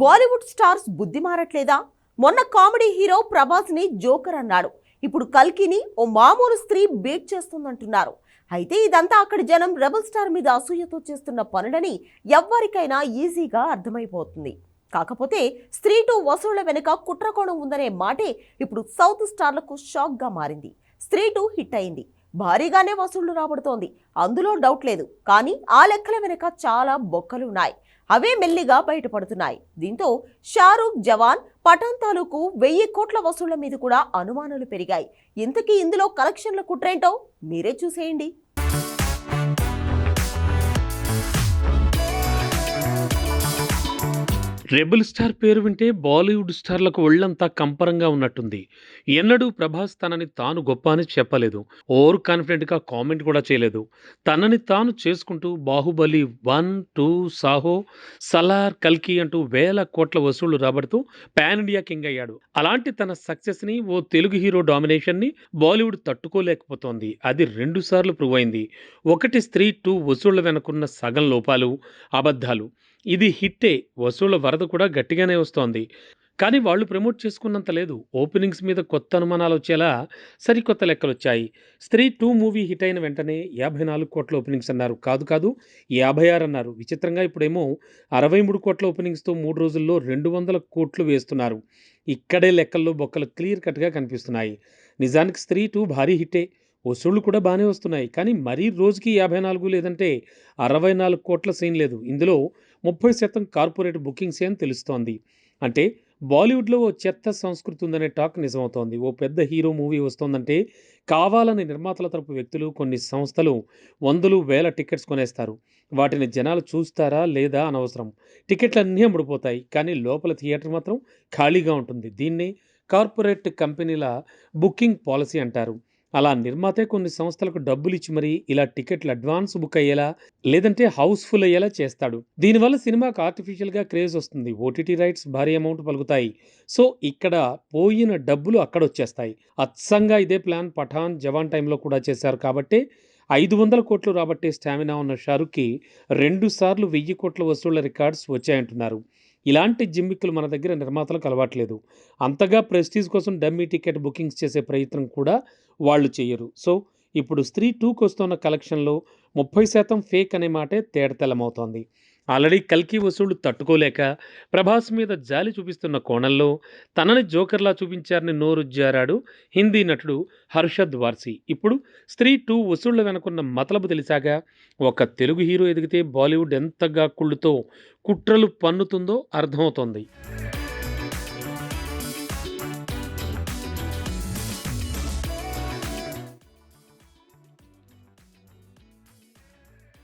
Bollywood stars బుద్ధి మారట్లేదా? మొన్న comedy hero ప్రభాస్ని joker అన్నాడు. ఇప్పుడు కల్కిని ఓ మామూలు స్త్రీ బీట్ చేస్తుందంటున్నారు. అయితే ఇదంతా అక్కడి జనం రెబల్ స్టార్ మీద అసూయతో చేస్తున్న పనులని ఎవ్వరికైనా ఈజీగా అర్థమైపోతుంది. కాకపోతే స్త్రీ టు వసూళ్ళ వెనుక కుట్రకోణం ఉందనే మాటే ఇప్పుడు సౌత్ స్టార్లకు షాక్గా మారింది. స్త్రీ టు హిట్ అయింది. భారీగానే వసూళ్ళు రాబడుతోంది. అందులో డౌట్ లేదు. కానీ ఆ లెక్కల వెనుక చాలా బొక్కలు ఉన్నాయి అవే మెల్లిగా బయటపడుతున్నాయి. దీంతో షారూక్ జవాన్ పఠాన్ తాలూకు వెయ్యి కోట్ల వసూళ్ళ మీద కూడా అనుమానాలు పెరిగాయి. ఇంతకీ ఇందులో కలెక్షన్ల కుట్రేంటో మీరే చూసేయండి. రెబుల్ స్టార్ పేరు వింటే బాలీవుడ్ స్టార్లకు ఒళ్ళంతా కంపరంగా ఉన్నట్టుంది. ఎన్నడూ ప్రభాస్ తనని తాను గొప్ప అని చెప్పలేదు. ఓవర్ కాన్ఫిడెంట్గా కామెంట్ కూడా చేయలేదు. తనని తాను చేసుకుంటూ బాహుబలి వన్ టూ సాహో సలార్ కల్కి అంటూ వేల కోట్ల వసూళ్ళు రాబడుతూ పాన్ ఇండియా కింగ్ అయ్యాడు. అలాంటి తన సక్సెస్ని ఓ తెలుగు హీరో డామినేషన్ని బాలీవుడ్ తట్టుకోలేకపోతోంది. అది రెండు సార్లు ప్రూవ్ అయింది. ఒకటి స్త్రీ టూ వసూళ్ళ వెనుకున్న సగం లోపాలు అబద్ధాలు. ఇది హిట్టే. వసూళ్ళ వరద కూడా గట్టిగానే వస్తోంది. కానీ వాళ్ళు ప్రమోట్ చేసుకున్నంత లేదు. ఓపెనింగ్స్ మీద కొత్త అనుమానాలు వచ్చేలా సరికొత్త లెక్కలు వచ్చాయి స్త్రీ టూ మూవీ హిట్ అయిన వెంటనే యాభై నాలుగు కోట్ల ఓపెనింగ్స్ అన్నారు. కాదు కాదు యాభై ఆరు అన్నారు. విచిత్రంగా ఇప్పుడేమో అరవై మూడు కోట్ల ఓపెనింగ్స్తో మూడు రోజుల్లో రెండు వందల కోట్లు వేస్తున్నారు. ఇక్కడే లెక్కల్లో బొక్కలు క్లియర్ కట్గా కనిపిస్తున్నాయి. నిజానికి స్త్రీ టూ భారీ హిట్టే. వసూళ్ళు కూడా బాగానే వస్తున్నాయి. కానీ మరీ రోజుకి యాభై నాలుగు లేదంటే అరవై నాలుగు కోట్ల సీన్ లేదు. ఇందులో ముప్పై శాతం కార్పొరేట్ బుకింగ్సే అని తెలుస్తోంది. అంటే బాలీవుడ్లో ఓ చెత్త సంస్కృతి ఉందనే టాక్ నిజమవుతోంది. ఓ పెద్ద హీరో మూవీ వస్తోందంటే కావాలని నిర్మాతల తరపు వ్యక్తులు కొన్ని సంస్థలు వందలు వేల టికెట్స్ కొనేస్తారు. వాటిని జనాలు చూస్తారా లేదా అనవసరం. టికెట్లు అన్నీ అమ్ముడుపోతాయి. కానీ లోపల థియేటర్ మాత్రం ఖాళీగా ఉంటుంది. దీన్నే కార్పొరేట్ కంపెనీల బుకింగ్ పాలసీ అంటారు. అలా నిర్మాతే కొన్ని సంస్థలకు డబ్బులు ఇచ్చి మరీ ఇలా టికెట్లు అడ్వాన్స్ బుక్ అయ్యేలా లేదంటే హౌస్ఫుల్ అయ్యేలా చేస్తాడు. దీనివల్ల సినిమాకు ఆర్టిఫిషియల్గా క్రేజ్ వస్తుంది. ఓటీటీ రైట్స్ భారీ అమౌంట్ పలుకుతాయి. సో ఇక్కడ పోయిన డబ్బులు అక్కడ వచ్చేస్తాయి అచ్చంగా ఇదే ప్లాన్ పఠాన్ జవాన్ టైంలో కూడా చేశారు కాబట్టి ఐదు వందల కోట్లు రాబట్టే స్టామినా ఉన్న షారుఖ్కి రెండుసార్లు వెయ్యి కోట్ల వసూళ్ళ రికార్డ్స్ వచ్చాయంటున్నారు. ఇలాంటి జిమ్మిక్కులు మన దగ్గర నిర్మాతలకు అలవాట్లేదు. అంతగా ప్రెస్టీజ్ కోసం డమ్మీ టికెట్ బుకింగ్స్ చేసే ప్రయత్నం కూడా వాళ్ళు చేయరు సో ఇప్పుడు స్త్రీ టూకి వస్తున్న కలెక్షన్లో ముప్పై శాతం ఫేక్ అనే మాటే తేడతెల్లమవుతోంది ఆల్రెడీ కల్కి వసూళ్ళు తట్టుకోలేక ప్రభాస్ మీద జాలి చూపిస్తున్న కోణంలో తనని జోకర్లా చూపించారని నోరుజ్జారాడు హిందీ నటుడు హర్షద్ వార్సీ. ఇప్పుడు స్త్రీ టూ వసూళ్ళ వెనుకున్న మతలబు తెలిసాక ఒక తెలుగు హీరో ఎదిగితే బాలీవుడ్ ఎంతగా కుళ్ళుతో కుట్రలు పన్నుతుందో అర్థమవుతోంది.